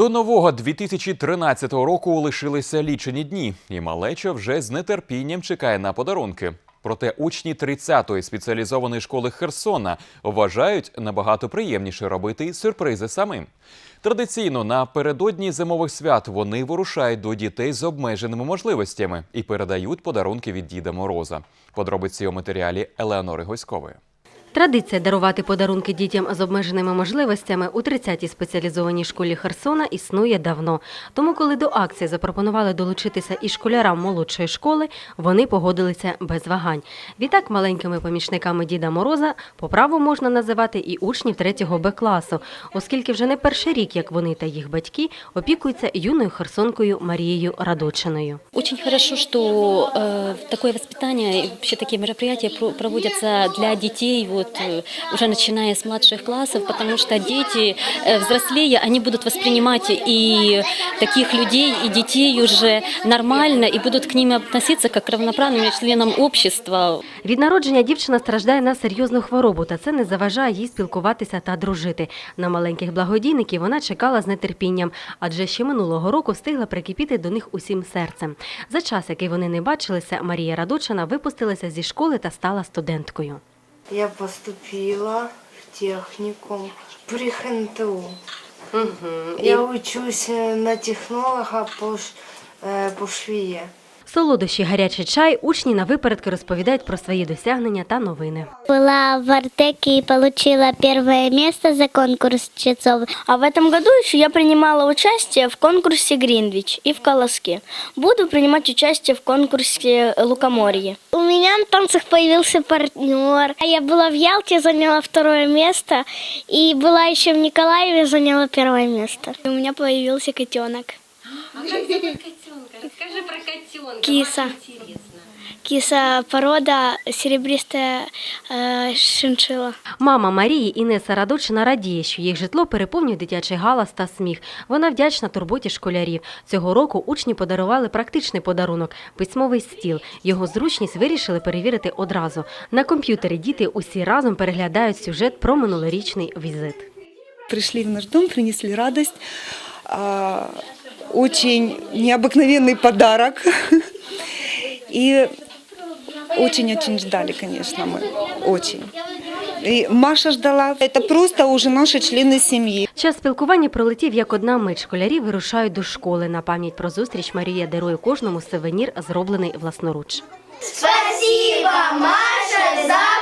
До нового 2013 року лишилися лічені дні, і малеча вже з нетерпінням чекає на подарунки. Проте учні 30-ї спеціалізованої школи Херсона вважають набагато приємніше робити сюрпризи самим. Традиційно напередодні зимових свят вони вирушають до дітей з обмеженими можливостями і передають подарунки від Діда Мороза. Подробиці у матеріалі Елеонори Госькової. Традиція дарувати подарунки дітям з обмеженими можливостями у 30-й спеціалізованій школі Херсона існує давно. Тому, коли до акції запропонували долучитися і школярам молодшої школи, вони погодилися без вагань. Відтак, маленькими помічниками Діда Мороза по праву можна називати і учнів 3-го Б класу, оскільки вже не перший рік, як вони та їх батьки опікуються юною херсонкою Марією Радочиною. Очень хорошо, что э, такое воспитание, и вообще такие мероприятия про- проводятся для детей, вот, э, уже начиная с младших классов, потому что дети, э, взрослее, они будут воспринимать и таких людей, и детей уже нормально, и будут к ним относиться как к равноправным членам общества. Від народження дівчина страждає на серйозну хворобу, та це не заважає їй спілкуватися та дружити. На маленьких благодійників вона чекала з нетерпінням, адже ще минулого року встигла прикипіти до них усім серцем. За час, який вони не бачилися, Марія Радочина випустилася зі школи та стала студенткою. Я поступила в техникум при ХНТУ. Я учусь э, на технолога по, ш- э, по швее. Солодощі, гарячий чай, учні на випередки розповідають про свої досягнення та новини. Была в Артеке и получила первое место за конкурс часов. А в этом году еще я принимала участие в конкурсе Гринвич и в Колоске. Буду принимать участие в конкурсе Лукоморье. У меня на танцах появился партнер. А Я была в Ялте, заняла второе место. И была еще в Николаеве, заняла первое место. У меня появился котенок. Скажи про котенка. Киса. Киса порода серебристая э, шиншилла. Мама Марії Інеса Радочина радіє, що їх житло переповнює дитячий галас та сміх. Вона вдячна турботі школярів. Цього року учні подарували практичний подарунок письмовий стіл. Його зручність вирішили перевірити одразу. На комп'ютері діти усі разом переглядають сюжет про минулорічний візит. пришли в наш дом, принесли радость А, Очень необыкновенный подарок. И очень-очень ждали, конечно, мы. Очень. И Маша ждала. Это просто уже наши члены семьи. Час спілкування пролетів як одна мить. Школярі вирушають до школи. На пам'ять про зустріч Марія дарує кожному сувенір, зроблений власноруч. Спасибо, Маша, за подарок.